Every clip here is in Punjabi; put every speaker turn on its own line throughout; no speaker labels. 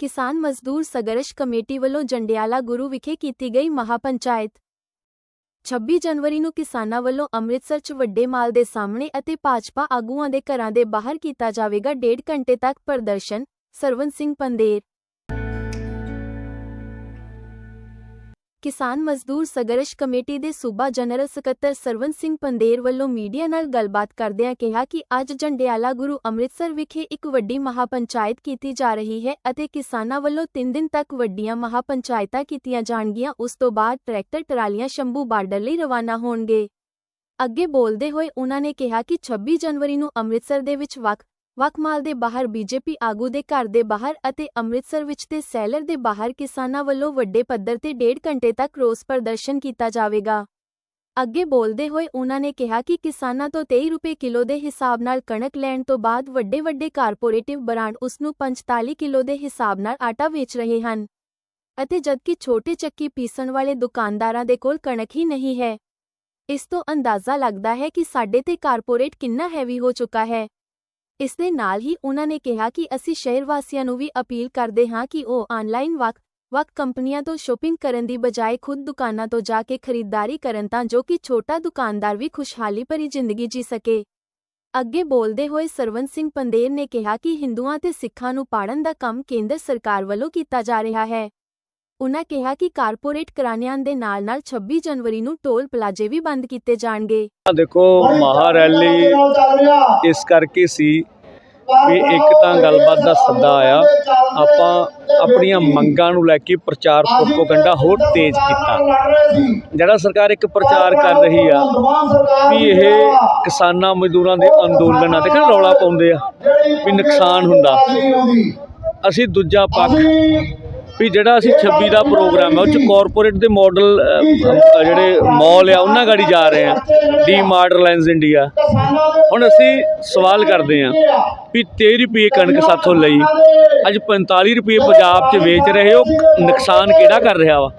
ਕਿਸਾਨ ਮਜ਼ਦੂਰ ਸੰਘਰਸ਼ ਕਮੇਟੀ ਵੱਲੋਂ ਜੰਡਿਆਲਾ ਗੁਰੂ ਵਿਖੇ ਕੀਤੀ ਗਈ ਮਹਾਪੰਚਾਇਤ। 26 ਜਨਵਰੀ ਨੂੰ ਕਿਸਾਨਾਂ ਵੱਲੋਂ ਅੰਮ੍ਰਿਤਸਰ 'ਚ ਵੱਡੇ ਮਾਲ ਦੇ ਸਾਹਮਣੇ ਅਤੇ ਭਾਜਪਾ ਆਗੂਆਂ ਦੇ ਘਰਾਂ ਦੇ ਬਾਹਰ ਕੀਤਾ ਜਾਵੇਗਾ ਡੇਢ ਘੰਟੇ ਤੱਕ ਪ੍ਰਦਰਸ਼ਨ। ਸਰਵਨ ਸਿੰਘ ਪੰਦੇਰ ਕਿਸਾਨ ਮਜ਼ਦੂਰ ਸੰਘਰਸ਼ ਕਮੇਟੀ ਦੇ ਸੂਬਾ ਜਨਰਲ ਸਕੱਤਰ ਸਰਵਨ ਸਿੰਘ ਪੰਦੇਰ ਵੱਲੋਂ ਮੀਡੀਆ ਨਾਲ ਗੱਲਬਾਤ ਕਰਦਿਆਂ ਕਿਹਾ ਕਿ ਅੱਜ ਜੰਡਿਆਲਾ ਗੁਰੂ ਅੰਮ੍ਰਿਤਸਰ ਵਿਖੇ ਇੱਕ ਵੱਡੀ ਮਹਾਪੰਚਾਇਤ ਕੀਤੀ ਜਾ ਰਹੀ ਹੈ ਅਤੇ ਕਿਸਾਨਾਂ ਵੱਲੋਂ 3 ਦਿਨ ਤੱਕ ਵੱਡੀਆਂ ਮਹਾਪੰਚਾਇਤਾਂ ਕੀਤੀਆਂ ਜਾਣਗੀਆਂ। ਉਸ ਤੋਂ ਬਾਅਦ ਟਰੈਕਟਰ, ਟਰਾਲੀਆਂ, ਸ਼ੰਭੂ ਬਾਰਡਰ ਲਈ ਰਵਾਨਾ ਹੋਣਗੇ। ਅੱਗੇ ਬੋਲਦੇ ਹੋਏ ਉਨ੍ਹਾਂ ਨੇ ਕਿਹਾ ਕਿ 26 ਜਨਵਰੀ ਨੂੰ ਅੰਮ੍ਰਿਤਸਰ ਦੇ ਵਿੱਚ ਵੱਖ ਵੱਖ ਮਾਲ ਦੇ ਬਾਹਰ ਬੀਜੇਪੀ ਆਗੂ ਦੇ ਘਰ ਦੇ ਬਾਹਰ ਅਤੇ ਅੰਮ੍ਰਿਤਸਰ ਵਿੱਚ ਤੇ ਸੈਲਰ ਦੇ ਬਾਹਰ ਕਿਸਾਨਾਂ ਵੱਲੋਂ ਵੱਡੇ ਪੱਧਰ ਤੇ ਡੇਢ ਘੰਟੇ ਤੱਕ ਰੋਸ ਪ੍ਰਦਰਸ਼ਨ ਕੀਤਾ ਜਾਵੇਗਾ। ਅੱਗੇ ਬੋਲਦੇ ਹੋਏ ਉਨ੍ਹਾਂ ਨੇ ਕਿਹਾ ਕਿ ਕਿਸਾਨਾਂ ਤੋਂ 23 ਰੁਪਏ ਕਿਲੋ ਦੇ ਹਿਸਾਬ ਨਾਲ ਕਣਕ ਲੈਣ ਤੋਂ ਬਾਅਦ ਵੱਡੇ ਵੱਡੇ ਕਾਰਪੋਰੇਟਿਵ ਬ੍ਰਾਂਡ ਉਸ ਨੂੰ 45 ਕਿਲੋ ਦੇ ਹਿਸਾਬ ਨਾਲ ਆਟਾ ਵੇਚ ਰਹੇ ਹਨ। ਅਤੇ ਜਦਕਿ ਛੋਟੇ ਚੱਕੀ ਪੀਸਣ ਵਾਲੇ ਦੁਕਾਨਦਾਰਾਂ ਦੇ ਕੋਲ ਕਣਕ ਹੀ ਨਹੀਂ ਹੈ, ਇਸ ਤੋਂ ਅੰਦਾਜ਼ਾ ਲੱਗਦਾ ਹੈ ਕਿ ਸਾਡੇ ਤੇ ਕਾਰਪੋਰੇਟ ਕਿੰਨਾ ਹੈਵੀ ਹੋ ਚੁੱਕਾ ਹੈ। ਇਸ ਦੇ ਨਾਲ ਹੀ ਉਨ੍ਹਾਂ ਨੇ ਕਿਹਾ ਕਿ ਅਸੀਂ ਸ਼ਹਿਰ ਵਾਸੀਆਂ ਨੂੰ ਵੀ ਅਪੀਲ ਕਰਦੇ ਹਾਂ ਕਿ ਉਹ ਆਨਲਾਈਨ ਵੱਖ ਵੱਖ ਕੰਪਨੀਆਂ ਤੋਂ ਸ਼ੋਪਿੰਗ ਕਰਨ ਦੀ ਬਜਾਏ ਖੁਦ ਦੁਕਾਨਾਂ ਤੋਂ ਜਾ ਕੇ ਖਰੀਦਦਾਰੀ ਕਰਨ ਤਾਂ ਜੋ ਕਿ ਛੋਟਾ ਦੁਕਾਨਦਾਰ ਵੀ ਖੁਸ਼ਹਾਲੀ ਭਰੀ ਜ਼ਿੰਦਗੀ ਜੀ ਸਕੇ। ਅੱਗੇ ਬੋਲਦੇ ਹੋਏ ਸਰਵਨ ਸਿੰਘ ਪੰਦੇਰ ਨੇ ਕਿਹਾ ਕਿ ਹਿੰਦੂਆਂ ਤੇ ਸਿੱਖਾਂ ਨੂੰ ਪਾੜਨ ਦਾ ਕੰਮ ਕੇਂਦਰ ਸਰਕਾਰ ਵੱਲੋਂ ਕੀਤਾ ਜਾ ਰਿਹਾ ਹੈ। ਉਨ੍ਹਾਂ ਕਿਹਾ ਕਿ ਕਾਰਪੋਰੇਟ ਕਰਾਨਿਆਂ ਦੇ ਨਾਲ-ਨਾਲ 26 ਜਨਵਰੀ ਨੂੰ ਟੋਲ ਪਲਾਜ਼ੇ ਵੀ ਬੰਦ ਕੀਤੇ ਜਾਣਗੇ।
ਦੇਖੋ, ਮਹਾ ਰੈਲੀ ਇਸ ਕਰਕੇ ਸੀ ਵੀ ਇੱਕ ਤਾਂ ਗੱਲਬਾਤ ਦਾ ਸੱਦਾ ਆਇਆ। ਆਪਾਂ ਆਪਣੀਆਂ ਮੰਗਾਂ ਨੂੰ ਲੈ ਕੇ ਪ੍ਰਚਾਰ ਪ੍ਰੋਪਗੈਂਡਾ ਹੋਰ ਤੇਜ਼ ਕੀਤਾ। ਜਿਹੜਾ ਸਰਕਾਰ ਇੱਕ ਪ੍ਰਚਾਰ ਕਰ ਰਹੀ ਆ, ਵੀ ਇਹ ਕਿਸਾਨਾਂ ਮਜ਼ਦੂਰਾਂ ਦੇ ਅੰਦੋਲਨ 'ਤੇ ਦੇਖੋ ਰੌਲਾ ਪਾਉਂਦੇ ਆ, ਵੀ ਨੁਕਸਾਨ ਹੁੰਦਾ। ਅਸੀਂ ਦੂਜਾ ਪੱਖ ਵੀ ਜਿਹੜਾ ਅਸੀਂ 26 ਦਾ ਪ੍ਰੋਗਰਾਮ ਹੈ, ਉਹ ਚ ਕਾਰਪੋਰੇਟ ਦੇ ਮਾਡਲ ਜਿਹੜੇ ਮਾਲ ਆ, ਉਹਨਾਂ ਗਾੜੀ ਜਾ ਰਹੇ ਆ। ਡੀ ਮਾਰਟ ਰਿਲਾਇੰਸ ਇੰਡੀਆ ਹੁਣ ਅਸੀਂ ਸਵਾਲ ਕਰਦੇ ਆ ਵੀ 23 ਰੁਪਏ ਕਣਕ ਸਾਥੋਂ ਲਈ। ਅੱਜ 45 ਰੁਪਏ ਪੰਜਾਬ 'ਚ ਵੇਚ ਰਹੇ ਹੋ, ਨੁਕਸਾਨ ਕਿਹੜਾ ਕਰ ਰਿਹਾ ਵਾ?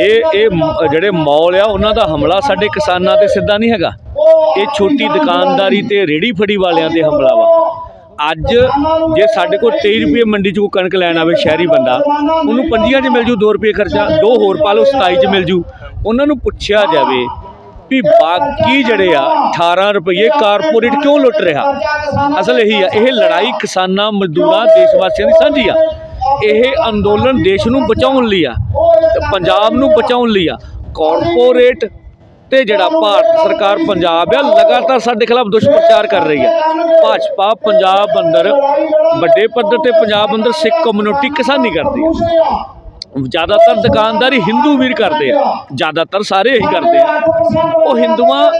ਇਹ ਇਹ ਜਿਹੜੇ ਮਾਲ ਆ, ਉਹਨਾਂ ਦਾ ਹਮਲਾ ਸਾਡੇ ਕਿਸਾਨਾਂ ਤੇ ਸਿੱਧਾ ਨਹੀਂ ਹੈਗਾ। ਇਹ ਛੋਟੀ ਦੁਕਾਨਦਾਰੀ ਤੇ ਰੇੜੀ ਫੜੀ ਵਾਲਿਆਂ ਤੇ ਹਮਲਾ ਵਾ। ਅੱਜ ਜੇ ਸਾਡੇ ਕੋਲ 23 ਰੁਪਏ ਮੰਡੀ 'ਚ ਕੋਈ ਕਣਕ ਲੈਣ ਆਵੇ, ਸ਼ਹਿਰੀ ਬੰਦਾ, ਉਹਨੂੰ ਪੰਜੀਆਂ 'ਚ ਮਿਲ ਜੂ 2 ਰੁਪਏ ਖਰਚਾ, ਦੋ ਹੋਰ ਪਾ ਲਓ 27 'ਚ ਮਿਲ ਜੂ। ਉਹਨਾਂ ਨੂੰ ਪੁੱਛਿਆ ਜਾਵੇ ਵੀ ਬਾਕੀ ਜਿਹੜੇ ਆ 18 ਰੁਪਏ ਕਾਰਪੋਰੇਟ ਕਿਉਂ ਲੁੱਟ ਰਿਹਾ? ਅਸਲ ਇਹੀ ਆ, ਇਹ ਲੜਾਈ ਕਿਸਾਨਾਂ, ਮਜ਼ਦੂਰਾਂ ਦੇਸ਼ ਵਾਸੀਆਂ ਦੀ ਸਾਂਝੀ ਆ। ਇਹ ਅੰਦੋਲਨ ਦੇਸ਼ ਨੂੰ ਬਚਾਉਣ ਲਈ ਆ ਪੰਜਾਬ ਨੂੰ ਬਚਾਉਣ ਲਈ ਆ। ਕਾਰਪੋਰੇਟ ਤੇ ਜਿਹੜਾ ਭਾਰਤ ਸਰਕਾਰ ਪੰਜਾਬ ਆ ਲਗਾਤਾਰ ਸਾਡੇ ਖਿਲਾਫ ਦੁਸ਼ਪ੍ਰਚਾਰ ਕਰ ਰਹੀ ਹੈ ਭਾਜਪਾ ਪੰਜਾਬ ਅੰਦਰ ਵੱਡੇ ਪੱਧਰ ਤੇ ਪੰਜਾਬ ਅੰਦਰ ਸਿੱਖ ਕਮਿਊਨਿਟੀ ਕਿਸਾਨੀ ਕਰਦੀ ਹੈ ਜ਼ਿਆਦਾਤਰ ਦੁਕਾਨਦਾਰੀ ਹਿੰਦੂ ਵੀਰ ਕਰਦੇ ਆ। ਜ਼ਿਆਦਾਤਰ ਸਾਰੇ ਇਹੀ ਕਰਦੇ ਆ। ਉਹ ਹਿੰਦੂਆਂ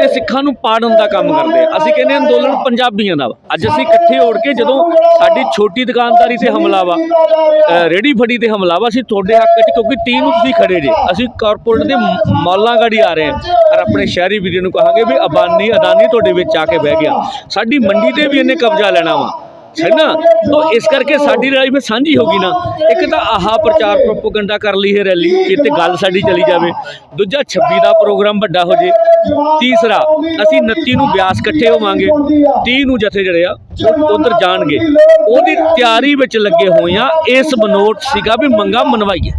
ਤੇ ਸਿੱਖਾਂ ਨੂੰ ਪਾੜਨ ਦਾ ਕੰਮ ਕਰਦੇ ਆ। ਅਸੀਂ ਕਹਿੰਦੇ ਅੰਦੋਲਨ ਪੰਜਾਬੀਆਂ ਦਾ ਵਾ। ਅੱਜ ਅਸੀਂ ਇਕੱਠੇ ਹੋੜ ਕੇ ਜਦੋਂ ਸਾਡੀ ਛੋਟੀ ਦੁਕਾਨਦਾਰੀ ਤੇ ਹਮਲਾ ਵਾ ਅ, ਰੇਹੜੀ ਫੜੀ ਤੇ ਹਮਲਾ ਵਾ ਅਸੀਂ ਤੁਹਾਡੇ ਹੱਕ 'ਚ ਕਿਉਂਕਿ ਟੀਮ ਨੂੰ ਤੁਸੀਂ ਖੜੇ ਜੇ। ਅਸੀਂ ਕਾਰਪੋਰੇਟ ਦੇ ਮ- ਮਾਲਾਂ ਗਾੜੀ ਆ ਰਹੇ ਹਾਂ। ਔਰ ਆਪਣੇ ਸ਼ਹਿਰੀ ਵੀਰਾਂ ਨੂੰ ਕਹਾਂਗੇ ਵੀ ਅਬਾਨੀ ਅਦਾਨੀ ਤੁਹਾਡੇ ਵਿੱਚ ਆ ਕੇ ਬਹਿ ਗਿਆ। ਸਾਡੀ ਮੰਡੀ ਤੇ ਵੀ ਇਹਨੇ ਕਬਜ਼ਾ ਲੈਣਾ ਵਾ। ਹੈ ਨਾ ਤੋ ਇਸ ਕਰਕੇ ਸਾਡੀ ਲੜਾਈ ਫਿਰ ਸਾਂਝੀ ਹੋ ਗਈ ਨਾ। ਇੱਕ ਤਾਂ ਆਹਾ ਪ੍ਰਚਾਰ ਪ੍ਰੋਪਗੈਂਡਾ ਕਰ ਲਈ ਹੈ ਰੈਲੀ ਇੱਥੇ ਗੱਲ ਸਾਡੀ ਚਲੀ ਜਾਵੇ। ਦੂਜਾ 26 ਦਾ ਪ੍ਰੋਗਰਾਮ ਵੱਡਾ ਹੋ ਜੇ। ਤੀਸਰਾ, ਅਸੀਂ 29 ਨੂੰ ਬਿਆਸ ਇਕੱਠੇ ਹੋਵਾਂਗੇ। 30 ਨੂੰ ਜਥੇ ਜਿਹੜੇ ਆ ਉਧਰ ਜਾਣਗੇ। ਉਹਦੀ ਤਿਆਰੀ ਵਿੱਚ ਲੱਗੇ ਹੋਏ ਆ, ਇਸ ਬਨੋਟ ਸੀਗਾ ਵੀ ਮੰਗਾ ਮਨਵਾਈਏ।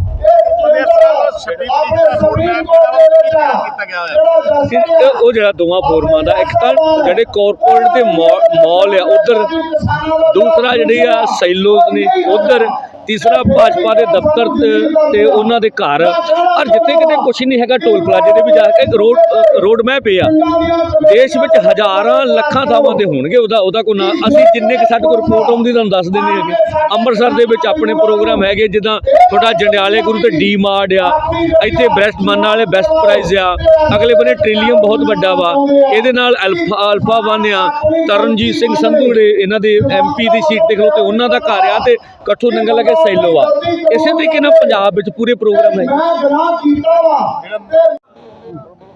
ਫਿਰ ਇਹ ਉਹ ਜਿਹੜਾ ਦੋਵਾਂ ਫੋਰਮਾਂ ਦਾ ਇੱਕ ਤਾਂ ਜਿਹੜੇ ਕਾਰਪੋਰੇਟ ਦੇ ਮਾਲ ਆ ਉਧਰ ਦੂਸਰਾ ਜਿਹੜੀ ਆ ਸੈਲੋਜ਼ ਨੇ ਉਧਰ ਤੀਸਰਾ ਭਾਜਪਾ ਦੇ ਦਫ਼ਤਰ ਤੇ- ਉਹਨਾਂ ਦੇ ਘਰ। ਔਰ ਜਿੱਥੇ ਕਿਤੇ ਕੁਛ ਨਹੀਂ ਹੈਗਾ ਟੋਲ ਪਲਾਜ਼ੇ ਦੇ ਵੀ ਜਾ ਕੇ ਰੋਡ ਰੋਡ ਮੈਪ ਆ ਦੇਸ਼ ਵਿੱਚ ਹਜ਼ਾਰਾਂ ਲੱਖਾਂ ਥਾਵਾਂ ਤੇ ਹੋਣਗੇ ਉਹਦਾ ਉਹਦਾ ਕੋਈ ਨਾ। ਅਸੀਂ ਜਿੰਨੇ ਕਿ ਸਾਡੇ ਕੋਲ ਰਿਪੋਰਟ ਆਉਂਦੀ ਤੁਹਾਨੂੰ ਦੱਸ ਦਿੰਦੇ ਹੈਗੇ। ਅੰਮ੍ਰਿਤਸਰ ਦੇ ਵਿੱਚ ਆਪਣੇ ਪ੍ਰੋਗਰਾਮ ਹੈਗੇ, ਜਿੱਦਾਂ ਤੁਹਾਡਾ ਜੰਡਿਆਲੇ ਗੁਰੂ ਤੇ ਡੀ ਮਾਰਡ ਆ। ਇੱਥੇ ਬੈਸਟ ਮੰਨ ਵਾਲੇ ਬੈਸਟ ਪ੍ਰਾਈਜ਼ ਆ। ਅਗਲੇ ਬੰਨੇ ਟ੍ਰਿਲੀਅਮ ਬਹੁਤ ਵੱਡਾ ਵਾ। ਇਹਦੇ ਨਾਲ ਅਲਫਾ ਅਲਫਾ ਵਨ ਆ। ਤਰਨਜੀਤ ਸਿੰਘ ਸੰਧੂ ਜਿਹੜੇ ਇਹਨਾਂ ਦੇ ਐਮਪੀ ਦੀ ਸੀਟ ਤੇ ਖਲੋਤੇ, ਉਹਨਾਂ ਦਾ ਘਰ ਆ ਤੇ ਕੱਠੂ ਨੰਗਲ ਲਗੇ ਸੈਲੋ ਆ। ਇਸੇ ਤਰੀਕੇ ਨਾਲ ਪੰਜਾਬ ਵਿੱਚ ਪੂਰੇ ਪ੍ਰੋਗਰਾਮ ਹੈ।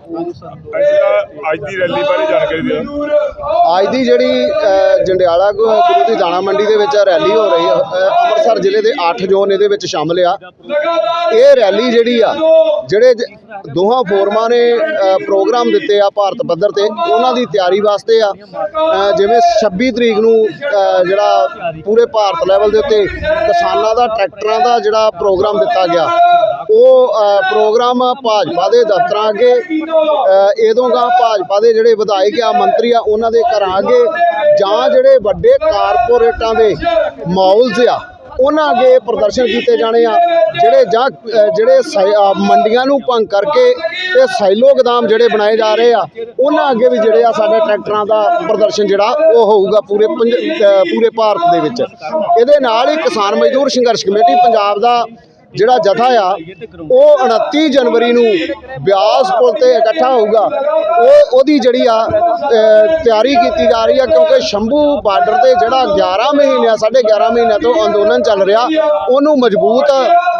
ਅੱਜ ਦੀ ਰੈਲੀ ਬਾਰੇ ਜਾਣਕਾਰੀ ਦਿਓ।
ਅੱਜ ਦੀ ਜਿਹੜੀ ਅ, ਜੰਡਿਆਲਾ ਗੁ- ਗੁਰੂ ਦੀ ਦਾਣਾ ਮੰਡੀ ਦੇ ਵਿੱਚ ਰੈਲੀ ਹੋ ਰਹੀ ਹੈ ਅ, ਅੰਮ੍ਰਿਤਸਰ ਜ਼ਿਲ੍ਹੇ ਦੇ 8 ਜ਼ੋਨ ਇਹਦੇ ਵਿੱਚ ਸ਼ਾਮਲ ਆ। ਇਹ ਰੈਲੀ ਜਿਹੜੀ ਆ ਜਿਹੜੇ ਜ- ਦੋਹਾਂ ਫੋਰਮਾਂ ਨੇ ਅ, ਪ੍ਰੋਗਰਾਮ ਦਿੱਤੇ ਆ ਭਾਰਤ ਪੱਧਰ ਤੇ ਉਹਨਾਂ ਦੀ ਤਿਆਰੀ ਵਾਸਤੇ ਆ। ਅ, ਜਿਵੇਂ 26 ਤਰੀਕ ਨੂੰ ਅ, ਜਿਹੜਾ ਪੂਰੇ ਭਾਰਤ ਲੈਵਲ ਦੇ ਉੱਤੇ ਕਿਸਾਨਾਂ ਦਾ ਟਰੈਕਟਰਾਂ ਦਾ ਜਿਹੜਾ ਪ੍ਰੋਗਰਾਮ ਦਿੱਤਾ ਗਿਆ ਉਹ ਪ੍ਰੋਗਰਾਮ ਭਾਜਪਾ ਦੇ ਦਫ਼ਤਰਾਂ ਅੱਗੇ ਅ, ਇਹਦੋਂ ਭਾਜਪਾ ਦੇ ਜਿਹੜੇ ਵਿਧਾਇਕ ਆ ਮੰਤਰੀ ਆ ਉਹਨਾਂ ਦੇ ਘਰਾਂ ਅੱਗੇ ਜਾਂ ਜਿਹੜੇ ਵੱਡੇ ਕਾਰਪੋਰੇਟਾਂ ਦੇ ਮਾਲਸ ਆ ਉਹਨਾਂ ਅੱਗੇ ਪ੍ਰਦਰਸ਼ਨ ਕੀਤੇ ਜਾਣੇ ਆ ਜਿਹੜੇ ਜਾਂ ਜਿਹੜੇ ਸਾਈ- ਮੰਡੀਆਂ ਨੂੰ ਭੰਗ ਕਰਕੇ ਤੇ ਸਾਈਲੋ ਗਦਾਮ ਜਿਹੜੇ ਬਣਾਏ ਜਾ ਰਹੇ ਆ ਉਹਨਾਂ ਅੱਗੇ ਵੀ ਜਿਹੜੇ ਆ ਸਾਡੇ ਟਰੈਕਟਰਾਂ ਦਾ ਪ੍ਰਦਰਸ਼ਨ ਜਿਹੜਾ ਉਹ ਹੋਊਗਾ ਪੂਰੇ ਪੰਜ- ਪੂਰੇ ਭਾਰਤ ਦੇ ਵਿੱਚ। ਇਹਦੇ ਨਾਲ ਹੀ ਕਿਸਾਨ ਮਜ਼ਦੂਰ ਸੰਘਰਸ਼ ਕਮੇਟੀ ਪੰਜਾਬ ਦਾ ਜਿਹੜਾ ਜਥਾ ਆ, ਉਹ 29 ਜਨਵਰੀ ਨੂੰ ਬਿਆਸ ਪੁਲ ਤੇ ਇਕੱਠਾ ਹੋਊਗਾ। ਉਹ, ਉਹਦੀ ਜਿਹੜੀ ਆ ਤਿਆਰੀ ਕੀਤੀ ਜਾ ਰਹੀ ਆ, ਕਿਉਂਕਿ ਸ਼ੰਭੂ ਬਾਰਡਰ ਤੇ ਜਿਹੜਾ 11 ਮਹੀਨਿਆਂ, ਸਾਢੇ 11 ਮਹੀਨਿਆਂ ਤੋਂ ਅੰਦੋਲਨ ਚੱਲ ਰਿਹਾ, ਉਹਨੂੰ ਮਜ਼ਬੂਤ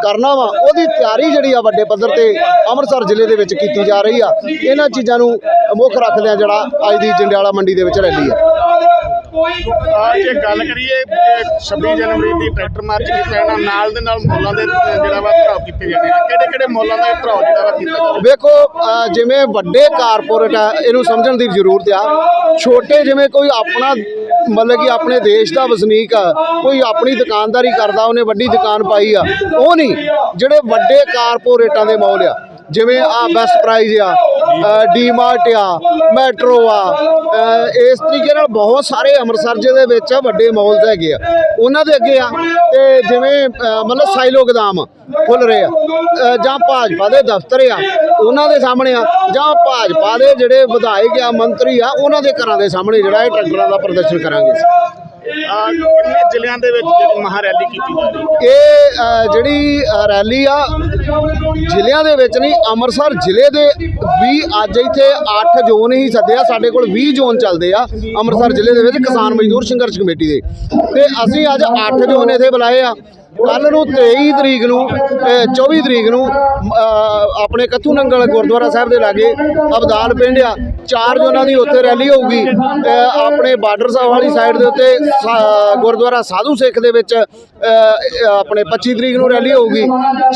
ਕਰਨਾ ਵਾ। ਉਹਦੀ ਤਿਆਰੀ ਜਿਹੜੀ ਆ ਵੱਡੇ ਪੱਧਰ ਤੇ ਅੰਮ੍ਰਿਤਸਰ ਜ਼ਿਲ੍ਹੇ ਦੇ ਵਿੱਚ ਕੀਤੀ ਜਾ ਰਹੀ ਆ। ਇਹਨਾਂ ਚੀਜ਼ਾਂ ਨੂੰ ਮੁੱਖ ਰੱਖਦਿਆਂ ਜਿਹੜਾ ਅੱਜ ਦੀ ਜੰਡਿਆਲਾ ਮੰਡੀ ਦੇ ਵਿੱਚ ਰੈਲੀ ਆ।
ਆ ਜੇ ਗੱਲ ਕਰੀਏ ਇਹ 26 ਜਨਵਰੀ ਦੀ ਟਰੈਕਟਰ ਮਾਰਚ ਕੀਤਾ ਜਾਣਾ ਨਾਲ ਦੇ ਨਾਲ ਮੁੱਲਾਂ ਦੇ ਜਿਹੜਾ ਵਾ ਭਰਾਵ ਕੀਤੇ ਜਾਣੇ ਆ। ਕਿਹੜੇ ਕਿਹੜੇ ਮੁੱਲਾਂ ਦਾ ਭਰਾਵ ਜਿਹੜਾ ਵਾ ਕੀਤਾ ਜਾਵੇ?
ਵੇਖੋ ਜਿਵੇਂ ਵੱਡੇ ਕਾਰਪੋਰੇਟ ਆ ਇਹਨੂੰ ਸਮਝਣ ਦੀ ਜ਼ਰੂਰਤ ਆ। ਛੋਟੇ ਜਿਵੇਂ ਕੋਈ ਆਪਣਾ ਮਤਲਬ ਕਿ ਆਪਣੇ ਦੇਸ਼ ਦਾ ਵਸਨੀਕ ਆ ਕੋਈ ਆਪਣੀ ਦੁਕਾਨਦਾਰੀ ਕਰਦਾ ਉਹਨੇ ਵੱਡੀ ਦੁਕਾਨ ਪਾਈ ਆ। ਉਹ ਨਹੀਂ ਜਿਹੜੇ ਵੱਡੇ ਕਾਰਪੋਰੇਟਾਂ ਦੇ ਮੌਲ ਆ ਜਿਵੇਂ ਆ ਬੈਸਟ ਪ੍ਰਾਈਜ਼ ਆ ਡੀਮਾਰਟ ਆ, ਮੈਟਰੋ ਆ। ਇਸ ਤਰੀਕੇ ਨਾਲ ਬਹੁਤ ਸਾਰੇ ਅੰਮ੍ਰਿਤਸਰ ਜਿਹੇ ਦੇ ਵਿੱਚ ਵੱਡੇ ਮਾਲਸ ਹੈਗੇ ਆ। ਉਹਨਾਂ ਦੇ ਅੱਗੇ ਆ ਤੇ ਜਿਵੇਂ ਮਤਲਬ ਸਾਈਲੋ ਗਦਾਮ ਖੁੱਲ ਰਹੇ ਆ। ਜਾਂ ਭਾਜਪਾ ਦੇ ਦਫ਼ਤਰ ਆ, ਉਹਨਾਂ ਦੇ ਸਾਹਮਣੇ ਆ, ਜਾਂ ਭਾਜਪਾ ਦੇ ਜਿਹੜੇ ਵਿਧਾਇਕ ਆ, ਮੰਤਰੀ ਆ, ਉਹਨਾਂ ਦੇ ਘਰਾਂ ਦੇ ਸਾਹਮਣੇ ਜਿਹੜਾ ਇਹ ਟਰੈਕਟਰਾਂ ਦਾ ਪ੍ਰਦਰਸ਼ਨ ਕਰਾਂਗੇ।
ਕਿੰਨੇ ਜ਼ਿਲ੍ਹਿਆਂ ਦੇ ਵਿੱਚ ਜਿਹੜੀ ਮਹਾ ਰੈਲੀ ਕੀਤੀ ਜਾ ਰਹੀ
ਇਹ ਅ, ਜਿਹੜੀ ਅ, ਰੈਲੀ ਆ ਜ਼ਿਲ੍ਹਿਆਂ ਦੇ ਵਿੱਚ ਨਹੀਂ ਅੰਮ੍ਰਿਤਸਰ ਜ਼ਿਲ੍ਹੇ ਦੇ ਵੀ ਅੱਜ ਇੱਥੇ 8 ਜ਼ੋਨ ਹੀ ਸੱਦਿਆ ਸਾਡੇ ਕੋਲ 20 ਜ਼ੋਨ ਚੱਲਦੇ ਆ ਅੰਮ੍ਰਿਤਸਰ ਜ਼ਿਲ੍ਹੇ ਦੇ ਵਿੱਚ ਕਿਸਾਨ ਮਜ਼ਦੂਰ ਸੰਘਰਸ਼ ਕਮੇਟੀ ਦੇ। ਤੇ ਅਸੀਂ ਅੱਜ 8 ਜ਼ੋਨ ਇੱਥੇ ਬੁਲਾਏ ਆ ਕੱਲ ਨੂੰ 23 ਤਰੀਕ ਨੂੰ ਅ, 24 ਤਰੀਕ ਨੂੰ ਆਪਣੇ ਕੱਥੂ ਨੰਗਲ ਗੁਰਦੁਆਰਾ ਸਾਹਿਬ ਦੇ ਲਾਗੇ ਅਬਦਾਲ ਪਿੰਡ ਆ ਚਾਰ ਜ਼ੋਨਾਂ ਦੀ ਉੱਥੇ ਰੈਲੀ ਹੋਊਗੀ। ਆਪਣੇ ਬਾਰਡਰ ਸਾਹਿਬ ਵਾਲੀ ਸਾਈਡ ਦੇ ਉੱਤੇ ਸਾ- ਗੁਰਦੁਆਰਾ ਸਾਧੂ ਸਿੱਖ ਦੇ ਵਿੱਚ ਆਪਣੇ 25 ਤਰੀਕ ਨੂੰ ਰੈਲੀ ਹੋਊਗੀ।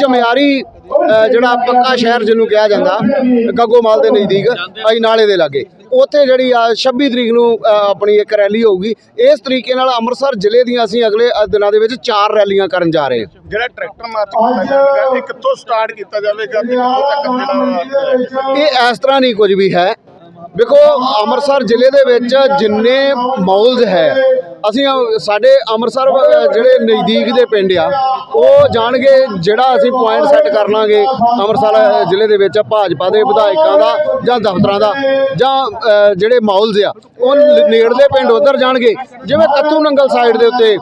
ਝਮਿਆਰੀ ਜਿਹੜਾ ਪੱਕਾ ਸ਼ਹਿਰ ਜਿਹਨੂੰ ਕਿਹਾ ਜਾਂਦਾ ਗੱਗੋਮਾਲ ਦੇ ਨਜ਼ਦੀਕ ਅਈ ਨਾਲੇ ਦੇ ਲਾਗੇ। ਉੱਥੇ ਜਿਹੜੀ ਆ 26 ਤਰੀਕ ਨੂੰ ਆਪਣੀ ਇੱਕ ਰੈਲੀ ਹੋਊਗੀ। ਇਸ ਤਰੀਕੇ ਨਾਲ ਅੰਮ੍ਰਿਤਸਰ ਜ਼ਿਲ੍ਹੇ ਦੀਆਂ ਅਸੀਂ ਅਗਲੇ ਦਿਨਾਂ ਦੇ ਵਿੱਚ ਚਾਰ ਰੈਲੀਆਂ ਕਰਨ ਜਾ ਰਹੇ ਹਾਂ।
ਜਿਹੜਾ ਟਰੈਕਟਰ ਮਾਰਚ ਕੀਤਾ ਜਾਵੇਗਾ ਇਹ ਕਿੱਥੋਂ ਸਟਾਰਟ ਕੀਤਾ ਜਾਵੇਗਾ ਤੇ ਤੱਕ ਜਿਹੜਾ
ਇਹ ਇਸ ਤਰ੍ਹਾਂ ਨਹੀਂ ਕੁਝ ਵੀ ਹੈ। ਵੇਖੋ ਅੰਮ੍ਰਿਤਸਰ ਜ਼ਿਲ੍ਹੇ ਦੇ ਵਿੱਚ ਜਿੰਨੇ ਮਾਲਸ ਹੈ ਅਸੀਂ ਅ- ਸਾਡੇ ਅੰਮ੍ਰਿਤਸਰ ਜਿਹੜੇ ਨਜ਼ਦੀਕ ਦੇ ਪਿੰਡ ਆ, ਉਹ ਜਾਣਗੇ ਜਿਹੜਾ ਅਸੀਂ ਪੁਆਇੰਟ ਸੈੱਟ ਕਰ ਲਾਂਗੇ ਅੰਮ੍ਰਿਤਸਰ ਜ਼ਿਲ੍ਹੇ ਦੇ ਵਿੱਚ ਭਾਜਪਾ ਦੇ ਵਿਧਾਇਕਾਂ ਦਾ ਜਾਂ ਦਫ਼ਤਰਾਂ ਦਾ ਜਾਂ ਜਿਹੜੇ ਮਾਲਸ ਆ, ਉਹ ਨੇੜਲੇ ਪਿੰਡ ਉਧਰ ਜਾਣਗੇ। ਜਿਵੇਂ ਕੱਤੂ ਨੰਗਲ ਸਾਈਡ ਦੇ ਉੱਤੇ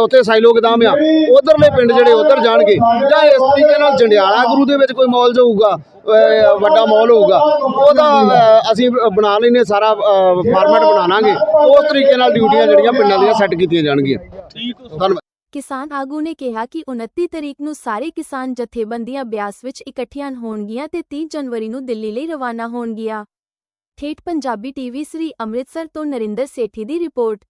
ਉੱਥੇ ਸਾਈਲੋ ਗਦਾਮ ਆ, ਉਧਰਲੇ ਪਿੰਡ ਜਿਹੜੇ ਉਧਰ ਜਾਣਗੇ। ਜਾਂ ਇਸ ਤਰੀਕੇ ਨਾਲ ਜੰਡਿਆਲਾ ਗੁਰੂ ਦੇ ਵਿੱਚ ਕੋਈ ਮਾਲਸ ਹੋਊਗਾ ਵੱਡਾ ਮਾਲ ਹੋਊਗਾ। ਉਹਦਾ ਅਸੀਂ ਬਣਾ ਲੈਨੇ ਸਾਰਾ ਫਾਰਮੈਟ ਬਣਾ ਉਸ ਤਰੀਕੇ ਨਾਲ ਡਿਊਟੀਆਂ ਜਿਹੜੀਆਂ ਪਿੰਡਾਂ ਦੀਆਂ ਸੈੱਟ ਕੀਤੀਆਂ ਜਾਣਗੀਆਂ। ਧੰਨਵਾਦ।
ਕਿਸਾਨ ਆਗੂ ਨੇ ਕਿਹਾ ਕਿ 29 ਤਰੀਕ ਨੂੰ ਸਾਰੇ ਕਿਸਾਨ ਜਥੇਬੰਦੀਆਂ ਬਿਆਸ ਵਿੱਚ ਇਕੱਠੀਆਂ ਹੋਣਗੀਆਂ ਤੇ 30 ਜਨਵਰੀ ਨੂੰ ਦਿੱਲੀ ਲਈ ਰਵਾਨਾ ਹੋਣਗੀਆਂ। ਠੇਠ ਪੰਜਾਬੀ ਟੀਵੀ ਸ੍ਰੀ ਅੰਮ੍ਰਿਤਸਰ ਤੋਂ ਨਰਿੰਦਰ ਸੇਠੀ ਦੀ ਰਿਪੋਰਟ।